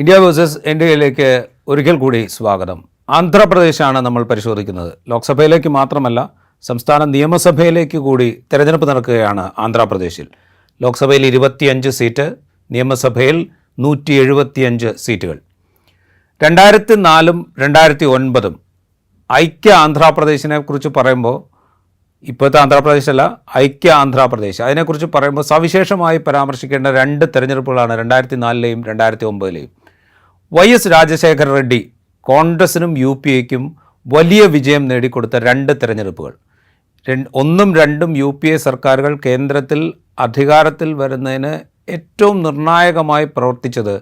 India versus ഇന്ത്യയിലേക്ക് ഒരിക്കൽ കൂടി സ്വാഗതം. ആന്ധ്രാപ്രദേശാണ് നമ്മൾ പരിശോധിക്കുന്നത്. ലോക്സഭയിലേക്ക് മാത്രമല്ല സംസ്ഥാന നിയമസഭയിലേക്ക് കൂടി തെരഞ്ഞെടുപ്പ് നടക്കുകയാണ് ആന്ധ്രാപ്രദേശിൽ. ലോക്സഭയിൽ ഇരുപത്തിയഞ്ച് സീറ്റ് നിയമസഭയിൽ നൂറ്റി എഴുപത്തിയഞ്ച് സീറ്റുകൾ. രണ്ടായിരത്തി നാലും രണ്ടായിരത്തി ഒൻപതും ഐക്യ ആന്ധ്രാപ്രദേശിനെ കുറിച്ച് പറയുമ്പോൾ ഇപ്പോഴത്തെ അല്ല ഐക്യ ആന്ധ്രാപ്രദേശ്. അതിനെക്കുറിച്ച് പറയുമ്പോൾ സവിശേഷമായി പരാമർശിക്കേണ്ട രണ്ട് തെരഞ്ഞെടുപ്പുകളാണ് രണ്ടായിരത്തി നാലിലെയും രണ്ടായിരത്തി ഒമ്പതിലെയും വൈ എസ് രാജശേഖര റെഡ്ഡി കോൺഗ്രസിനും യു പി എക്കും വലിയ വിജയം നേടിക്കൊടുത്ത രണ്ട് തെരഞ്ഞെടുപ്പുകൾ. ഒന്നും രണ്ടും യു പി എ സർക്കാരുകൾ കേന്ദ്രത്തിൽ അധികാരത്തിൽ വരുന്നതിന് ഏറ്റവും നിർണായകമായി പ്രവർത്തിച്ചത്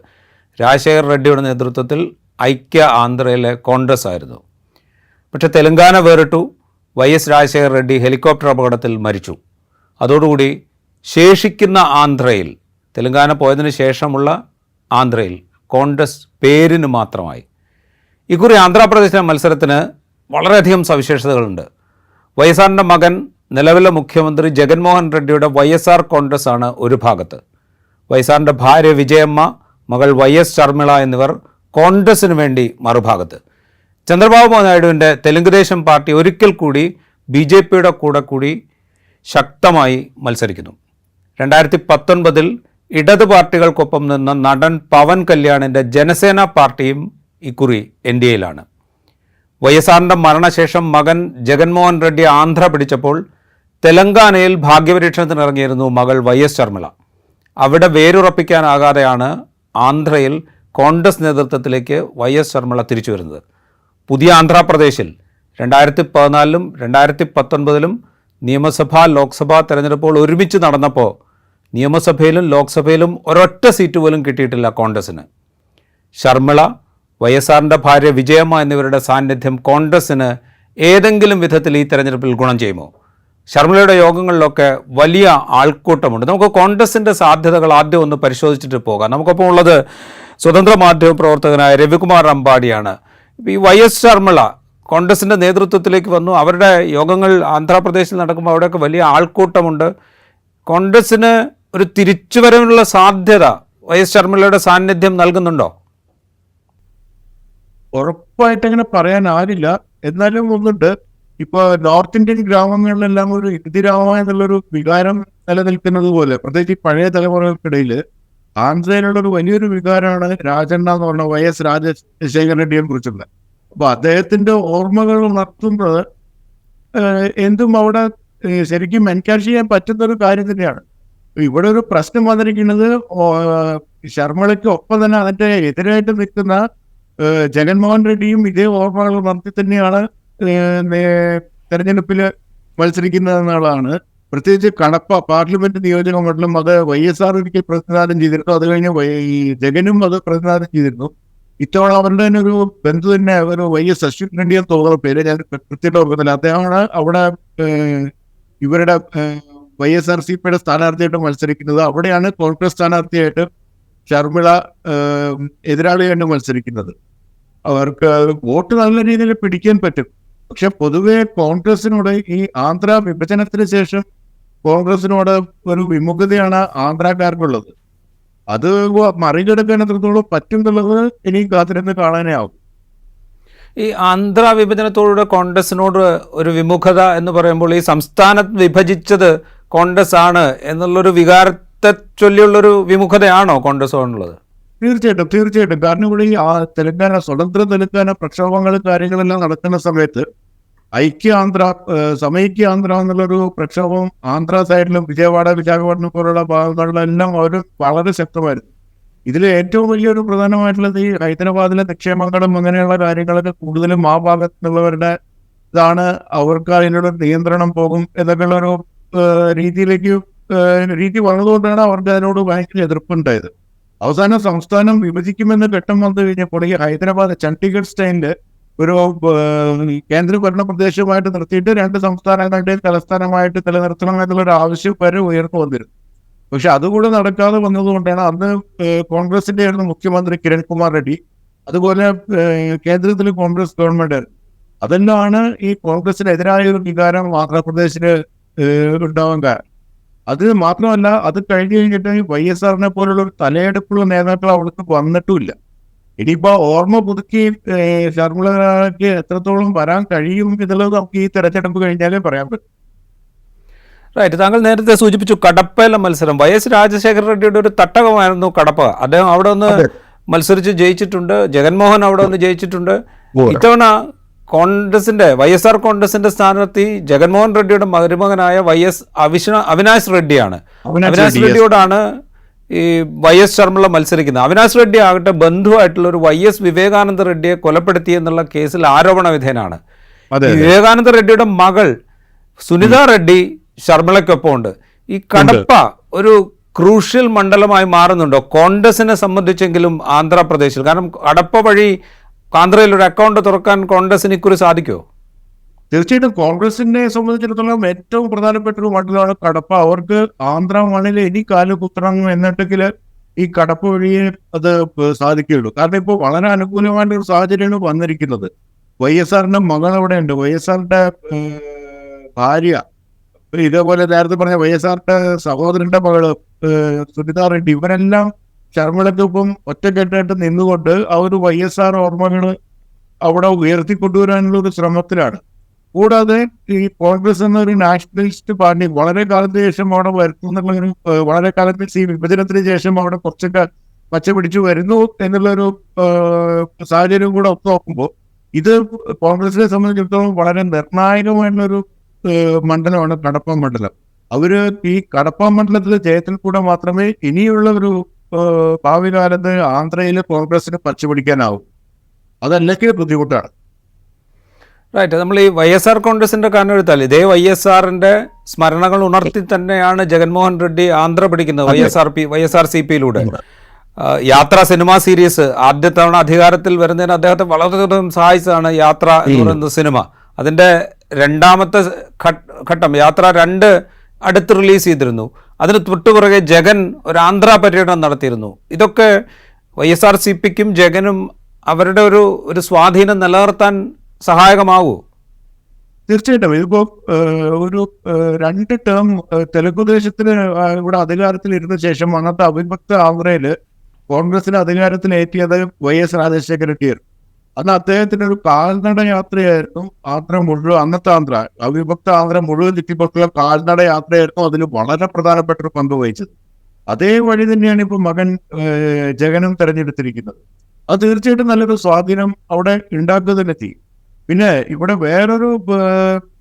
രാജശേഖർ റെഡ്ഡിയുടെ നേതൃത്വത്തിൽ ഐക്യ ആന്ധ്രയിലെ കോൺഗ്രസ് ആയിരുന്നു. പക്ഷെ തെലങ്കാന വേറിട്ടു Y S Rajasekhar Reddy helicopter അപകടത്തിൽ മരിച്ചു. അതോടുകൂടി ശേഷിക്കുന്ന ആന്ധ്രയിൽ തെലങ്കാന പോയതിനു ശേഷമുള്ള ആന്ധ്രയിൽ കോൺഗ്രസ് പേരിന് മാത്രമായി. ഇക്കുറി ആന്ധ്രാപ്രദേശിലെ മത്സരത്തിന് വളരെയധികം സവിശേഷതകളുണ്ട്. വൈ എസ് ആറിന്റെ മകൻ നിലവിലെ മുഖ്യമന്ത്രി ജഗൻമോഹൻ റെഡ്ഡിയുടെ വൈ എസ് ആർ കോൺഗ്രസ് ആണ് ഒരു ഭാഗത്ത്. വൈ എസ് ആറിന്റെ ഭാര്യ വിജയമ്മ മകൾ വൈ എസ് ശർമിള എന്നിവർ കോൺഗ്രസിന് വേണ്ടി മറുഭാഗത്ത്. ചന്ദ്രബാബു നായിഡുവിന്റെ തെലുങ്കുദേശം പാർട്ടി ഒരിക്കൽ കൂടി ബി ജെ പിയുടെ കൂടെ കൂടി ശക്തമായി മത്സരിക്കുന്നു. രണ്ടായിരത്തി പത്തൊൻപതിൽ ഇടത് പാർട്ടികൾക്കൊപ്പം നിന്ന നടൻ പവൻ കല്യാണിന്റെ ജനസേന പാർട്ടിയും ഇക്കുറി എൻ ഡി എയിലാണ്. വൈ എസ് ആറിന്റെ മരണശേഷം മകൻ ജഗൻമോഹൻ റെഡ്ഡി ആന്ധ്ര പിടിച്ചപ്പോൾ തെലങ്കാനയിൽ ഭാഗ്യപരീക്ഷണത്തിന് ഇറങ്ങിയിരുന്നു മകൾ വൈ എസ് ശർമിള അവിടെ വേരുറപ്പിക്കാനാകാതെയാണ് ആന്ധ്രയിൽ കോൺഗ്രസ് നേതൃത്വത്തിലേക്ക് വൈ എസ് ശർമിള തിരിച്ചു വരുന്നത്. പുതിയ ആന്ധ്രാപ്രദേശിൽ രണ്ടായിരത്തി പതിനാലിലും രണ്ടായിരത്തി പത്തൊൻപതിലും നിയമസഭാ ലോക്സഭാ തെരഞ്ഞെടുപ്പുകൾ ഒരുമിച്ച് നടന്നപ്പോൾ നിയമസഭയിലും ലോക്സഭയിലും ഒരൊറ്റ സീറ്റ് പോലും കിട്ടിയിട്ടില്ല കോൺഗ്രസിന് ശർമ്മിള വൈ എസ് ആറിന്റെ ഭാര്യ വിജയമ്മ എന്നിവരുടെ സാന്നിധ്യം കോൺഗ്രസ്സിന് ഏതെങ്കിലും വിധത്തിൽ ഈ തെരഞ്ഞെടുപ്പിൽ ഗുണം ചെയ്യുമോ? ശർമ്മിളയുടെ യോഗങ്ങളിലൊക്കെ വലിയ ആൾക്കൂട്ടമുണ്ട്. നമുക്ക് കോൺഗ്രസിന്റെ സാധ്യതകൾ ആദ്യം ഒന്ന് പരിശോധിച്ചിട്ട് പോകാം. നമുക്കൊപ്പം ഉള്ളത് സ്വതന്ത്ര മാധ്യമ പ്രവർത്തകനായ രവികുമാർ അമ്പാടിയാണ്. ഈ വൈ എസ് ശർമ്മിള കോൺഗ്രസിന്റെ നേതൃത്വത്തിലേക്ക് വന്നു. അവരുടെ യോഗങ്ങൾ ആന്ധ്രാപ്രദേശിൽ നടക്കുമ്പോൾ അവിടെയൊക്കെ വലിയ ആൾക്കൂട്ടമുണ്ട്. കോൺഗ്രസ്സിന് ഒരു തിരിച്ചുവരവിനുള്ള സാധ്യത വൈഎസ് ശർമ്മയുടെ സാന്നിധ്യം നൽകുന്നുണ്ടോ? ഉറപ്പായിട്ട് അങ്ങനെ പറയാനാവില്ല എന്നാലും ഒന്നുണ്ട്. ഇപ്പൊ നോർത്ത് ഇന്ത്യൻ ഗ്രാമങ്ങളിലെല്ലാം ഒരു ഇന്ദിരാമ എന്നുള്ളൊരു വികാരം നിലനിൽക്കുന്നത് പോലെ പ്രത്യേകിച്ച് പഴയ തലമുറകൾക്കിടയിൽ ആന്ധ്രയിലുള്ള ഒരു വലിയൊരു വികാരമാണ് രാജണ്ണ എന്ന് പറഞ്ഞ വൈ എസ് രാജശേഖര റെഡ്ഡിയെ കുറിച്ചുള്ള അപ്പൊ അദ്ദേഹത്തിന്റെ ഓർമ്മകൾ ഉണർത്തുന്നത് എന്തും അവിടെ ശരിക്കും എൻകാഷ് ചെയ്യാൻ പറ്റുന്ന ഒരു കാര്യം തന്നെയാണ്. ഇവിടെ ഒരു പ്രശ്നം വന്നിരിക്കുന്നത് ശർമ്മളയ്ക്ക് ഒപ്പം തന്നെ അതിന്റെ എതിരായിട്ട് നിൽക്കുന്ന ജഗൻമോഹൻ റെഡ്ഡിയും ഇതേ ഓർമ്മകൾ നടത്തി തന്നെയാണ് തെരഞ്ഞെടുപ്പിൽ മത്സരിക്കുന്നത് എന്നുള്ളതാണ് പ്രത്യേകിച്ച് കടപ്പ പാർലമെന്റ് നിയോജക മണ്ഡലം അത് വൈ എസ് ആർ ഒരിക്കൽ പ്രതിനിധാനം ചെയ്തിരുന്നു. അത് കഴിഞ്ഞ് ഈ ജഗനും അത് പ്രതിനിധാനം ചെയ്തിരുന്നു. ഇത്തവണ അവരുടെ തന്നെ ഒരു ബന്ധു തന്നെ ഒരു വൈ എസ് അശ്വിൻ റെഡ്ഡി എന്ന് തോന്നുന്ന പേര് ഞാൻ കൃത്യമായിട്ട് ഓർക്കുന്നില്ല. അദ്ദേഹമാണ് അവിടെ ഇവരുടെ വൈ എസ് ആർ സി പിയുടെ സ്ഥാനാർത്ഥിയായിട്ട് മത്സരിക്കുന്നത്. അവിടെയാണ് കോൺഗ്രസ് സ്ഥാനാർത്ഥിയായിട്ട് ശർമിള ഏഹ്, എതിരാളിയായിട്ട് മത്സരിക്കുന്നത്. അവർക്ക് വോട്ട് നല്ല രീതിയിൽ പിടിക്കാൻ പറ്റും. പക്ഷെ പൊതുവെ കോൺഗ്രസിനോട് ഈ ആന്ധ്ര വിഭജനത്തിന് ശേഷം കോൺഗ്രസിനോട് ഒരു വിമുഖതയാണ് ആന്ധ്രാക്കാർക്കുള്ളത്. അത് മറികടക്കാൻ എത്രത്തോളം പറ്റും എന്നുള്ളത് ഇനി കാത്തിരുന്ന് കാണാനേ ആവും. ഈ ആന്ധ്ര വിഭജനത്തോടുകൂടെ കോൺഗ്രസിനോട് ഒരു വിമുഖത എന്ന് പറയുമ്പോൾ ഈ സംസ്ഥാനം വിഭജിച്ചത് കോൺഗ്രസ് ആണ് എന്നുള്ളൊരു വികാരത്തെ ചൊല്ലിയുള്ളൊരു വിമുഖതയാണോ കോൺഗ്രസോടുള്ളത് തീർച്ചയായിട്ടും തീർച്ചയായിട്ടും. കാരണം ഇവിടെ ഈ തെലങ്കാന സ്വതന്ത്ര തെലങ്കാന പ്രക്ഷോഭങ്ങൾ കാര്യങ്ങളെല്ലാം നടക്കുന്ന സമയത്ത് ഐക്യ ആന്ധ്ര സമൈക്യ ആന്ധ്ര എന്നുള്ളൊരു പ്രക്ഷോഭം ആന്ധ്ര സൈഡിലും വിജയവാഡ വിശാഖപട്ടണം പോലുള്ള ഭാഗങ്ങളിലെല്ലാം അവർ വളരെ ശക്തമായിരുന്നു. ഇതിൽ ഏറ്റവും വലിയൊരു പ്രധാനമായിട്ടുള്ളത് ഈ ഹൈദരാബാദിലെ നിക്ഷേപങ്ങളും അങ്ങനെയുള്ള കാര്യങ്ങളൊക്കെ കൂടുതലും ആ ഭാഗത്തുള്ളവരുടെ ഇതാണ്. അവർക്ക് അതിനുള്ള നിയന്ത്രണം പോകും എന്നൊക്കെയുള്ള ഒരു രീതിയിലേക്ക് രീതി വന്നതുകൊണ്ടാണ് അവർക്ക് അതിനോട് ഭയങ്കര എതിർപ്പുണ്ടായത്. അവസാനം സംസ്ഥാനം വിഭജിക്കുമെന്ന് ഘട്ടം വന്നു കഴിഞ്ഞപ്പോൾ ഈ ഹൈദരാബാദ് ചണ്ഡീഗഡ് സ്റ്റൈലിൽ ഒരു കേന്ദ്ര കേന്ദ്രഭരണ പ്രദേശമായിട്ട് നിർത്തിയിട്ട് രണ്ട് സംസ്ഥാനങ്ങളുടെയും തലസ്ഥാനമായിട്ട് നിലനിർത്തണം എന്നുള്ള ഒരു ആവശ്യം വരെ ഉയർന്നു വന്നിരുന്നു. പക്ഷെ അതുകൂടെ നടക്കാതെ വന്നതുകൊണ്ടാണ് അന്ന് കോൺഗ്രസിന്റെ ആയിരുന്നു മുഖ്യമന്ത്രി കിരൺകുമാർ റെഡ്ഡി അതുപോലെ കേന്ദ്രത്തിൽ കോൺഗ്രസ് ഗവൺമെന്റ്. അതെല്ലാമാണ് ഈ കോൺഗ്രസിനെതിരായ ഒരു വികാരം ആന്ധ്രാപ്രദേശിന് ഉണ്ടാവാൻ കാരണം. അത് മാത്രമല്ല അത് കഴിഞ്ഞ് കഴിഞ്ഞിട്ട് വൈ എസ് ആറിനെ പോലുള്ള ഒരു തലയെടുപ്പുള്ള നേതാക്കൾ അവിടേക്ക് വന്നിട്ടുമില്ല. ഇനിയിപ്പോ ഓർമ്മ പുതുക്കി ഏഹ്, ശർമിളക്ക് എത്രത്തോളം വരാൻ കഴിയും എന്നുള്ളത് നമുക്ക് ഈ തെരഞ്ഞെടുപ്പ് കഴിഞ്ഞാലേ പറയാൻ പറ്റും. റൈറ്റ് താങ്കൾ നേരത്തെ സൂചിപ്പിച്ചു കടപ്പയിലെ മത്സരം. വൈ എസ് രാജശേഖര റെഡ്ഡിയുടെ ഒരു തട്ടകമായിരുന്നു കടപ്പ. അദ്ദേഹം അവിടെ ഒന്ന് മത്സരിച്ച് ജയിച്ചിട്ടുണ്ട്. ജഗൻമോഹൻ അവിടെ ഒന്ന് ജയിച്ചിട്ടുണ്ട്. ഇത്തവണ കോൺഗ്രസിന്റെ വൈ എസ് ആർ കോൺഗ്രസിന്റെ സ്ഥാനാർത്ഥി ജഗൻമോഹൻ റെഡ്ഡിയുടെ മരുമകനായ വൈ എസ് അവിഷ്ണ അവിനാശ് റെഡ്ഡിയാണ്. അവിനാശ്. റെഡ്ഡിയോടാണ് ഈ വൈ എസ് ശർമ്മള മത്സരിക്കുന്നത്. അവിനാശ് റെഡ്ഡി ആകട്ടെ ബന്ധുവായിട്ടുള്ള ഒരു വൈ എസ് വിവേകാനന്ദ റെഡ്ഡിയെ കൊലപ്പെടുത്തി എന്നുള്ള കേസിൽ ആരോപണ വിധേയനാണ്. വിവേകാനന്ദ റെഡ്ഡിയുടെ മകൾ സുനിത റെഡ്ഡി ശർമ്മളയ്ക്കൊപ്പമുണ്ട്. ഈ കടപ്പ ഒരു ക്രൂഷ്യൽ മണ്ഡലമായി മാറുന്നുണ്ടോ? കോൺഗ്രസിനെ സംബന്ധിച്ചെങ്കിലും ആന്ധ്രാപ്രദേശിൽ. കാരണം കടപ്പ വഴി ആന്ധ്രയിൽ ഒരു അക്കൗണ്ട് തുറക്കാൻ കോൺഗ്രസിന് ഇക്കുറി സാധിക്കുമോ തീർച്ചയായിട്ടും കോൺഗ്രസിനെ സംബന്ധിച്ചിടത്തോളം ഏറ്റവും പ്രധാനപ്പെട്ട ഒരു മണ്ഡലമാണ് കടപ്പ. അവർക്ക് ആന്ധ്ര മണ്ണിൽ ഇനി കാൽ കുത്തണം എന്നിട്ടെങ്കിൽ ഈ കടപ്പ വഴിയെ അത് സാധിക്കുകയുള്ളൂ. കാരണം ഇപ്പോൾ വളരെ അനുകൂലമായിട്ട് ഒരു സാഹചര്യമാണ് വന്നിരിക്കുന്നത്. വൈ എസ് ആറിന്റെ മകൾ അവിടെ ഉണ്ട് വൈ എസ് ആറിന്റെ ഭാര്യ. ഇതേപോലെ നേരത്തെ പറഞ്ഞ വൈ എസ് ആറിന്റെ സഹോദരന്റെ മകൾ സുനിത റെഡ്ഡി. ഇവരെല്ലാം ശർമ്മളക്കൊപ്പം ഒറ്റക്കെട്ടായിട്ട് നിന്നുകൊണ്ട് ആ ഒരു വൈ എസ് ആർ ഓർമ്മകൾ അവിടെ ഉയർത്തിക്കൊണ്ടുവരാനുള്ള ഒരു ശ്രമത്തിലാണ്. കൂടാതെ ഈ കോൺഗ്രസ് എന്നൊരു നാഷണലിസ്റ്റ് പാർട്ടി വളരെ കാലത്തിന് ശേഷം അവിടെ വരുത്തുന്നുള്ളൊരു വളരെ കാലത്തിന് ഈ വിഭജനത്തിന് ശേഷം അവിടെ കുറച്ചൊക്കെ പച്ച പിടിച്ചു വരുന്നു എന്നുള്ളൊരു സാഹചര്യം കൂടെ ഒത്തു നോക്കുമ്പോൾ ഇത് കോൺഗ്രസിനെ സംബന്ധിച്ചിടത്തോളം വളരെ നിർണായകമായിട്ടുള്ളൊരു മണ്ഡലമാണ് കടപ്പ മണ്ഡലം. അവർ ഈ കടപ്പ മണ്ഡലത്തിലെ ജയത്തിൽ കൂടെ മാത്രമേ ഇനിയുള്ള ഒരു ഭാവി കാലത്ത് ആന്ധ്രയിൽ കോൺഗ്രസിന് പച്ച പിടിക്കാനാവും. അതല്ലെങ്കിൽ ബുദ്ധിമുട്ടാണ്. റൈറ്റ് നമ്മൾ ഈ വൈ എസ് ആർ കോൺഗ്രസിന്റെ കാരണം എടുത്താൽ ഇതേ വൈ എസ് ആറിന്റെ സ്മരണകൾ ഉണർത്തി തന്നെയാണ് ജഗൻമോഹൻ റെഡ്ഡി ആന്ധ്ര പിടിക്കുന്നത് Y S R P Y S R C പിയിലൂടെ. Yatra cinema series ആദ്യ തവണ അധികാരത്തിൽ വരുന്നതിന് അദ്ദേഹത്തെ വളരെയധികം സഹായിച്ചതാണ് യാത്ര എന്ന് പറയുന്ന സിനിമ. അതിന്റെ രണ്ടാമത്തെ ഘട്ടം യാത്ര രണ്ട് അടുത്ത് റിലീസ് ചെയ്തിരുന്നു. അതിന് തൊട്ടുപുറകെ ജഗൻ ഒരു ആന്ധ്ര പര്യടനം നടത്തിയിരുന്നു. ഇതൊക്കെ വൈ എസ് ആർ സി പിക്കും ജഗനും അവരുടെ ഒരു ഒരു സ്വാധീനം നിലനിർത്താൻ സഹായകമാവൂ? തീർച്ചയായിട്ടും. ഇതിപ്പോ ഒരു രണ്ട് ടേം തെലുങ്കുദേശത്തിന് തെലുങ്ക് ദേശത്തിന് ഇവിടെ അധികാരത്തിൽ ഇരുന്ന ശേഷം അന്നത്തെ അവിഭക്ത ആന്ധ്രയിൽ കോൺഗ്രസിന് അധികാരത്തിലേറ്റിയത് വൈ എസ് രാജശേഖര റെഡ്ഡിയാണ്. അന്ന് അദ്ദേഹത്തിന്റെ ഒരു കാൽനട യാത്രയായിരുന്നു ആന്ധ്ര മുഴുവൻ അന്നത്തെ ആന്ധ്ര. അവിഭക്ത ആന്ധ്ര മുഴുവൻ ചുറ്റിപ്പറ്റുള്ള കാൽനട യാത്രയായിരുന്നു അതിൽ വളരെ പ്രധാനപ്പെട്ട ഒരു പങ്ക് വഹിച്ചത്. അതേ വഴി തന്നെയാണ് ഇപ്പൊ മകൻ ജഗനും തെരഞ്ഞെടുത്തിരിക്കുന്നത്. അത് തീർച്ചയായിട്ടും നല്ലൊരു സ്വാധീനം അവിടെ ഉണ്ടാക്കുക തന്നെ ചെയ്യും. പിന്നെ ഇവിടെ വേറൊരു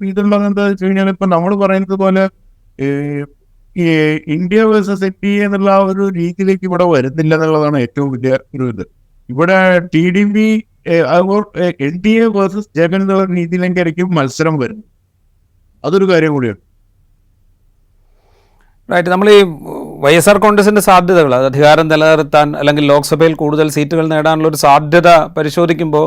ഇതുള്ളത് എന്താ വെച്ച് കഴിഞ്ഞാൽ ഇപ്പൊ നമ്മൾ പറയുന്നത് പോലെ ഈ ഇന്ത്യ വേഴ്സസ് എൻ എന്നുള്ള ഒരു രീതിയിലേക്ക് ഇവിടെ വരുന്നില്ല എന്നുള്ളതാണ് ഏറ്റവും വലിയ ഒരു ഇത്. ഇവിടെ T D P N D A versus Jagan എന്നുള്ള രീതിയിലേക്കായിരിക്കും മത്സരം വരും. അതൊരു കാര്യം കൂടിയാണ്. റൈറ്റ് നമ്മൾ ഈ വൈ എസ് ആർ കോൺഗ്രസിന്റെ സാധ്യതകൾ അത് അധികാരം നിലനിർത്താൻ അല്ലെങ്കിൽ ലോക്സഭയിൽ കൂടുതൽ സീറ്റുകൾ നേടാനുള്ള ഒരു സാധ്യത പരിശോധിക്കുമ്പോൾ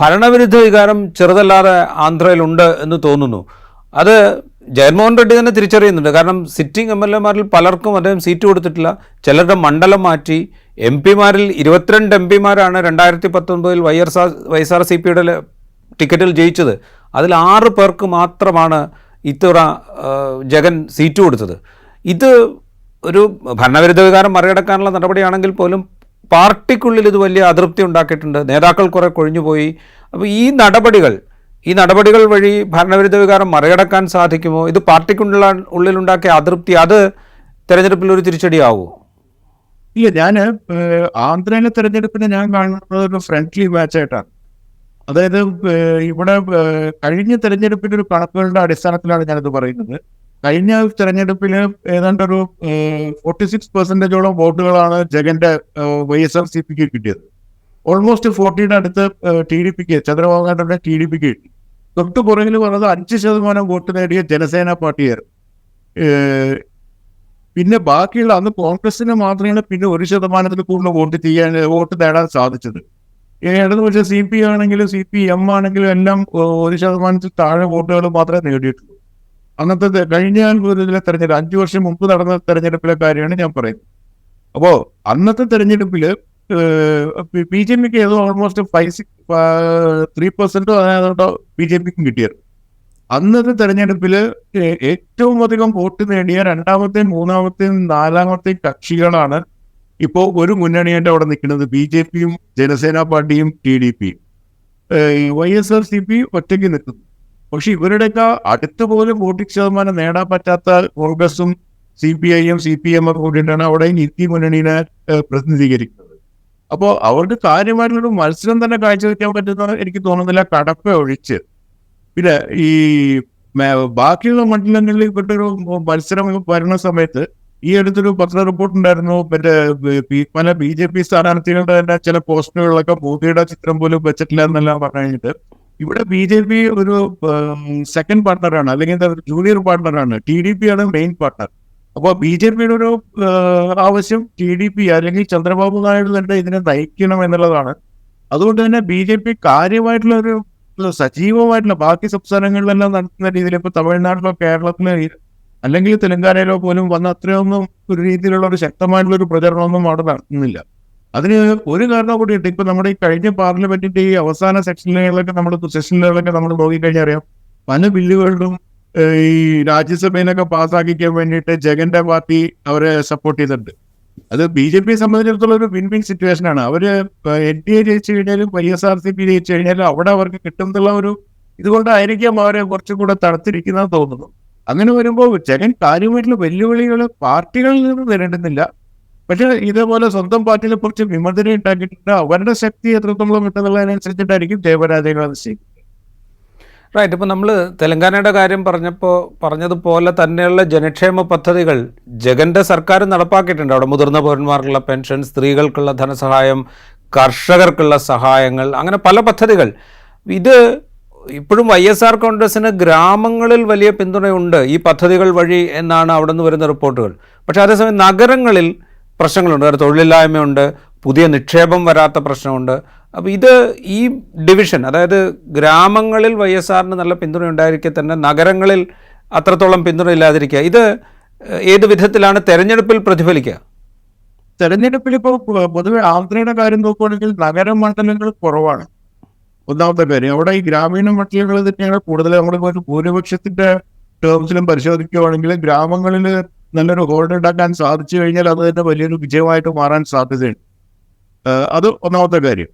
ഭരണവിരുദ്ധ വികാരം ചെറുതല്ലാതെ ആന്ധ്രയിലുണ്ട് എന്ന് തോന്നുന്നു. അത് ജഗൻമോഹൻ റെഡ്ഡി തന്നെ തിരിച്ചറിയുന്നുണ്ട്. കാരണം സിറ്റിംഗ് എം എൽ എമാരിൽ പലർക്കും അദ്ദേഹം സീറ്റ് കൊടുത്തിട്ടില്ല. ചിലരുടെ മണ്ഡലം മാറ്റി എം പിമാരിൽ ഇരുപത്തിരണ്ട് എം പിമാരാണ് രണ്ടായിരത്തി പത്തൊൻപതിൽ Y R Y S R C പിയുടെ ടിക്കറ്റിൽ ജയിച്ചത്. അതിൽ ആറ് പേർക്ക് മാത്രമാണ് ഇത്തവണ ജഗൻ സീറ്റ് കൊടുത്തത്. ഇത് ഒരു ഭരണവിരുദ്ധ വികാരം മറികടക്കാനുള്ള നടപടിയാണെങ്കിൽ പോലും പാർട്ടിക്കുള്ളിൽ ഇത് വലിയ അതൃപ്തി ഉണ്ടാക്കിയിട്ടുണ്ട്. നേതാക്കൾ കുറെ കൊഴിഞ്ഞുപോയി. അപ്പോൾ ഈ നടപടികൾ ഈ നടപടികൾ വഴി ഭരണവിരുദ്ധ വികാരം മറികടക്കാൻ സാധിക്കുമോ? ഇത് പാർട്ടിക്കുള്ള ഉള്ളിലുണ്ടാക്കിയ അതൃപ്തി അത് തെരഞ്ഞെടുപ്പിൽ ഒരു തിരിച്ചടിയാവുമോ ഇല്ല ഞാൻ ആന്ധ്രയിലെ തെരഞ്ഞെടുപ്പിനെ ഞാൻ കാണുന്നത് ഒരു ഫ്രണ്ട്ലി മാച്ചായിട്ടാണ് അതായത് ഇവിടെ കഴിഞ്ഞ തെരഞ്ഞെടുപ്പിന്റെ ഒരു കണക്കുകളുടെ അടിസ്ഥാനത്തിലാണ് ഞാനിത് പറയുന്നത്. കഴിഞ്ഞ തെരഞ്ഞെടുപ്പിൽ ഏതാണ്ട് ഒരു ഫോർട്ടി സിക്സ് പെർസെന്റേജോളം വോട്ടുകളാണ് ജഗന്റെ വൈ എസ് ആർ സി പിക്ക് കിട്ടിയത്. ഓൾമോസ്റ്റ് ഫോർട്ടിയുടെ അടുത്ത് ടി ഡി പിക്ക് ചന്ദ്രബാബു നായിഡുടെ ടി ഡി പിക്ക് കിട്ടി. തൊട്ട് പുറകിൽ പറഞ്ഞത് അഞ്ച് ശതമാനം വോട്ട് നേടിയ ജനസേന പാർട്ടിയായിരുന്നു. പിന്നെ ബാക്കിയുള്ള അന്ന് കോൺഗ്രസിന് മാത്രമാണ് പിന്നെ ഒരു ശതമാനത്തിൽ കൂടുതൽ വോട്ട് ചെയ്യാൻ വോട്ട് നേടാൻ സാധിച്ചത്. ഇടതു ഇടതുപക്ഷ സി പി ആണെങ്കിലും സി പി എം ആണെങ്കിലും എല്ലാം ഒരു ശതമാനത്തിൽ താഴെ വോട്ടുകൾ മാത്രമേ നേടിയിട്ടുള്ളൂ. അന്നത്തെ കഴിഞ്ഞ തെരഞ്ഞെടുപ്പ് അഞ്ചു വർഷം മുമ്പ് നടന്ന തെരഞ്ഞെടുപ്പിലെ കാര്യമാണ് ഞാൻ പറയുന്നത്. അപ്പോ അന്നത്തെ തെരഞ്ഞെടുപ്പിൽ ബി ജെ പിക്ക് ഏതോ ഓൾമോസ്റ്റ് ഫൈവ് സിക്സ് ത്രീ പെർസെന്റോ അതായതോ ബി ജെ പിക്കും കിട്ടിയത്. അന്നത്തെ തെരഞ്ഞെടുപ്പിൽ ഏറ്റവും അധികം വോട്ട് നേടിയ രണ്ടാമത്തെയും മൂന്നാമത്തെയും നാലാമത്തെയും കക്ഷികളാണ് ഇപ്പോൾ ഒരു മുന്നണിയായിട്ട് അവിടെ നിൽക്കുന്നത് ബി ജെ പിയും ജനസേന പാർട്ടിയും ടി ഡി പിയും. Y S R C P ഒറ്റയ്ക്ക് നിൽക്കുന്നു. പക്ഷെ ഇവരുടെയൊക്കെ അടുത്ത പോലും വോട്ടിംഗ് ശതമാനം നേടാൻ പറ്റാത്ത കോൺഗ്രസും സി പി ഐയും സി പി എം ഒക്കെ കൂടിയിട്ടാണ് അവിടെ ഇന്ത്യ മുന്നണിനെ ഏഹ്, പ്രതിനിധീകരിക്കുന്നത്. അപ്പോൾ അവർക്ക് കാര്യമായിട്ടുള്ളൊരു മത്സരം തന്നെ കാഴ്ചവെക്കാൻ പറ്റുന്ന എനിക്ക് തോന്നുന്നില്ല കടപ്പ ഒഴിച്ച്. പിന്നെ ഈ ബാക്കിയുള്ള മണ്ഡലങ്ങളിൽ ഒരു മത്സരം വരുന്ന സമയത്ത് ഈ അടുത്തൊരു പത്ര റിപ്പോർട്ട് ഉണ്ടായിരുന്നു. മറ്റേ പല ബി ജെ പി സ്ഥാനാർത്ഥികളുടെ തന്നെ ചില പോസ്റ്ററുകളിലൊക്കെ മോദിയുടെ ചിത്രം പോലും വെച്ചിട്ടില്ല എന്നെല്ലാം പറഞ്ഞു കഴിഞ്ഞിട്ട് ഇവിടെ ബി ജെ പി ഒരു സെക്കൻഡ് പാർട്ണറാണ് അല്ലെങ്കിൽ ജൂനിയർ പാർട്ണറാണ് ടി ഡി പി ആണ് മെയിൻ പാർട്ണർ അപ്പോൾ ബി ജെ പിയുടെ ഒരു ആവശ്യം ടി ഡി പി അല്ലെങ്കിൽ ചന്ദ്രബാബു നായിഡു തന്നെ ഇതിനെ നയിക്കണം എന്നുള്ളതാണ്. അതുകൊണ്ട് തന്നെ ബി ജെ പി കാര്യമായിട്ടുള്ള ഒരു സജീവമായിട്ടുള്ള ബാക്കി സംസ്ഥാനങ്ങളിലെല്ലാം നടത്തുന്ന രീതിയിൽ ഇപ്പൊ തമിഴ്നാട്ടിലോ കേരളത്തിലോ അല്ലെങ്കിൽ തെലങ്കാനയിലോ പോലും വന്ന അത്രയൊന്നും ഒരു രീതിയിലുള്ള ഒരു ശക്തമായിട്ടുള്ള ഒരു പ്രചരണമൊന്നും അവിടെ നടത്തുന്നില്ല. അതിന് ഒരു കാരണം കൂടിയിട്ട് ഇപ്പൊ നമ്മുടെ ഈ കഴിഞ്ഞ പാർലമെന്റിന്റെ ഈ അവസാന സെക്ഷനുകളിലൊക്കെ നമ്മൾ സെഷനുകളിലൊക്കെ നമ്മൾ നോക്കിക്കഴിഞ്ഞാൽ അറിയാം പല ബില്ലുകളിലും ഈ രാജ്യസഭയിലൊക്കെ പാസ്സാക്കിക്കാൻ വേണ്ടിയിട്ട് ജഗന്റെ പാർട്ടി അവരെ സപ്പോർട്ട് ചെയ്തിട്ടുണ്ട്. അത് ബി ജെ പിയെ സംബന്ധിച്ചിടത്തോളം ഒരു വിൻ വിൻ സിറ്റുവേഷൻ ആണ്. അവർ എൻ ഡി എ ജയിച്ചു കഴിഞ്ഞാലും Y S R C P ജയിച്ചു കഴിഞ്ഞാലും അവിടെ അവർക്ക് കിട്ടുന്നുള്ള ഒരു ഇതുകൊണ്ടായിരിക്കാം അവരെ കുറച്ചും കൂടെ തടുത്തിരിക്കുന്നത് തോന്നുന്നു. അങ്ങനെ വരുമ്പോൾ ജഗൻ കാര്യമായിട്ടുള്ള വെല്ലുവിളികൾ പാർട്ടികളിൽ നിന്ന് നേരിടുന്നില്ല പക്ഷെ ഇതേപോലെ സ്വന്തം പാർട്ടിയെ കുറിച്ച് വിമർശനം ഉണ്ടാക്കിയിട്ടുണ്ട്. അവരുടെ ശക്തി എത്രത്തോളം കിട്ടുന്നതിനനുസരിച്ചിട്ടായിരിക്കും ജയപരാജയങ്ങൾ നിശ്ചയിക്കുന്നത് റൈറ്റ് ഇപ്പോൾ നമ്മൾ തെലങ്കാനയുടെ കാര്യം പറഞ്ഞപ്പോൾ പറഞ്ഞതുപോലെ തന്നെയുള്ള ജനക്ഷേമ പദ്ധതികൾ ജഗന്റെ സർക്കാർ നടപ്പാക്കിയിട്ടുണ്ട്. അവിടെ മുതിർന്ന പൗരന്മാർക്കുള്ള പെൻഷൻ സ്ത്രീകൾക്കുള്ള ധനസഹായം കർഷകർക്കുള്ള സഹായങ്ങൾ അങ്ങനെ പല പദ്ധതികൾ. ഇത് ഇപ്പോഴും വൈ എസ് ആർ കോൺഗ്രസിന് ഗ്രാമങ്ങളിൽ വലിയ പിന്തുണയുണ്ട് ഈ പദ്ധതികൾ വഴി എന്നാണ് അവിടെ നിന്ന് വരുന്ന റിപ്പോർട്ടുകൾ. പക്ഷേ അതേസമയം നഗരങ്ങളിൽ പ്രശ്നങ്ങളുണ്ട്. തൊഴിലില്ലായ്മയുണ്ട് പുതിയ നിക്ഷേപം വരാത്ത പ്രശ്നമുണ്ട്. അപ്പോൾ ഇത് ഈ ഡിവിഷൻ അതായത് ഗ്രാമങ്ങളിൽ വൈ എസ് ആറിന് നല്ല പിന്തുണ ഉണ്ടായിരിക്കെ തന്നെ നഗരങ്ങളിൽ അത്രത്തോളം പിന്തുണ ഇല്ലാതിരിക്കുക ഇത് ഏത് വിധത്തിലാണ് തെരഞ്ഞെടുപ്പിൽ പ്രതിഫലിക്കുക? തെരഞ്ഞെടുപ്പിൽ ഇപ്പോൾ പൊതുവെ ആന്ധ്രയുടെ കാര്യം നോക്കുകയാണെങ്കിൽ നഗര മണ്ഡലങ്ങൾ കുറവാണ്. ഒന്നാമത്തെ കാര്യം അവിടെ ഈ ഗ്രാമീണ മണ്ഡലങ്ങൾ തന്നെയാണ് കൂടുതൽ നമ്മൾ ഭൂരിപക്ഷത്തിന്റെ ടേംസിലും പരിശോധിക്കുകയാണെങ്കിൽ ഗ്രാമങ്ങളിൽ നല്ലൊരു ഹോൾഡ് ഉണ്ടാക്കാൻ സാധിച്ചു കഴിഞ്ഞാൽ അത് തന്നെ വലിയൊരു വിജയമായിട്ട് മാറാൻ സാധ്യതയുണ്ട്. അത് ഒന്നാമത്തെ കാര്യം.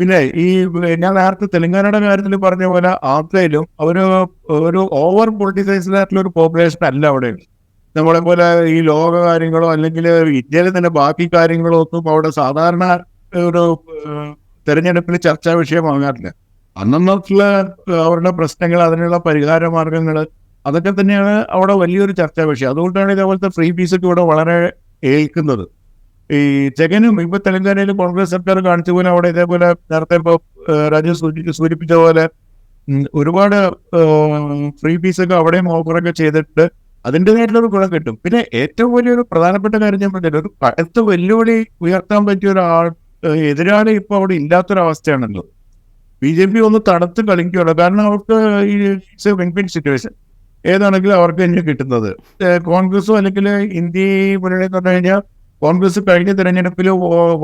പിന്നെ ഈ ഞാൻ നേരത്തെ തെലങ്കാനയുടെ കാര്യത്തിൽ പറഞ്ഞ പോലെ ആന്ധ്രയിലും അവർ ഒരു ഓവർ പൊളിറ്റിസൈസ്ഡ് ആയിട്ടുള്ള ഒരു പോപ്പുലേഷൻ അല്ല അവിടെ. നമ്മളെ പോലെ ഈ ലോക കാര്യങ്ങളോ അല്ലെങ്കിൽ ഇന്ത്യയിലെ തന്നെ ബാക്കി കാര്യങ്ങളോ ഒന്നും അവിടെ സാധാരണ ഒരു തെരഞ്ഞെടുപ്പിൽ ചർച്ചാ വിഷയമാകാറില്ല അന്നന്നുള്ള അവരുടെ പ്രശ്നങ്ങൾ അതിനുള്ള പരിഹാര മാർഗങ്ങൾ അതൊക്കെ തന്നെയാണ് അവിടെ വലിയൊരു ചർച്ചാ വിഷയം. അതുകൊണ്ടാണ് ഇതേപോലത്തെ ഫ്രീ പീസൊക്കെ ഇവിടെ വളരെ ഏൽക്കുന്നത്. ഈ ജഗനും ഇപ്പൊ തെലങ്കാനയിൽ കോൺഗ്രസ് സർക്കാർ കാണിച്ച പോലെ അവിടെ ഇതേപോലെ നേരത്തെ ഇപ്പൊ രാജ്യം രാജു സൂചി സൂചിപ്പിച്ച പോലെ ഒരുപാട് ഫ്രീ പീസൊക്കെ അവിടെയും ഓഫറൊക്കെ ചെയ്തിട്ട് അതിന്റെതായിട്ടുള്ള ഒരു ഗുണം കിട്ടും. പിന്നെ ഏറ്റവും വലിയൊരു പ്രധാനപ്പെട്ട കാര്യം ഞാൻ പറഞ്ഞില്ല ഒരു കടുത്ത വെല്ലുവിളി ഉയർത്താൻ പറ്റിയ ഒരാൾ എതിരാളി ഇപ്പൊ അവിടെ ഇല്ലാത്തൊരവസ്ഥയാണല്ലോ. ബി ജെ പി ഒന്ന് തണുത്ത് കളിക്കുകയുള്ളൂ കാരണം അവർക്ക് ഈ സിറ്റുവേഷൻ ഏതാണെങ്കിലും അവർക്ക് തന്നെ കിട്ടുന്നത്. കോൺഗ്രസോ അല്ലെങ്കിൽ ഇന്ത്യ പറഞ്ഞു കഴിഞ്ഞാൽ കോൺഗ്രസ് കഴിഞ്ഞ തെരഞ്ഞെടുപ്പിൽ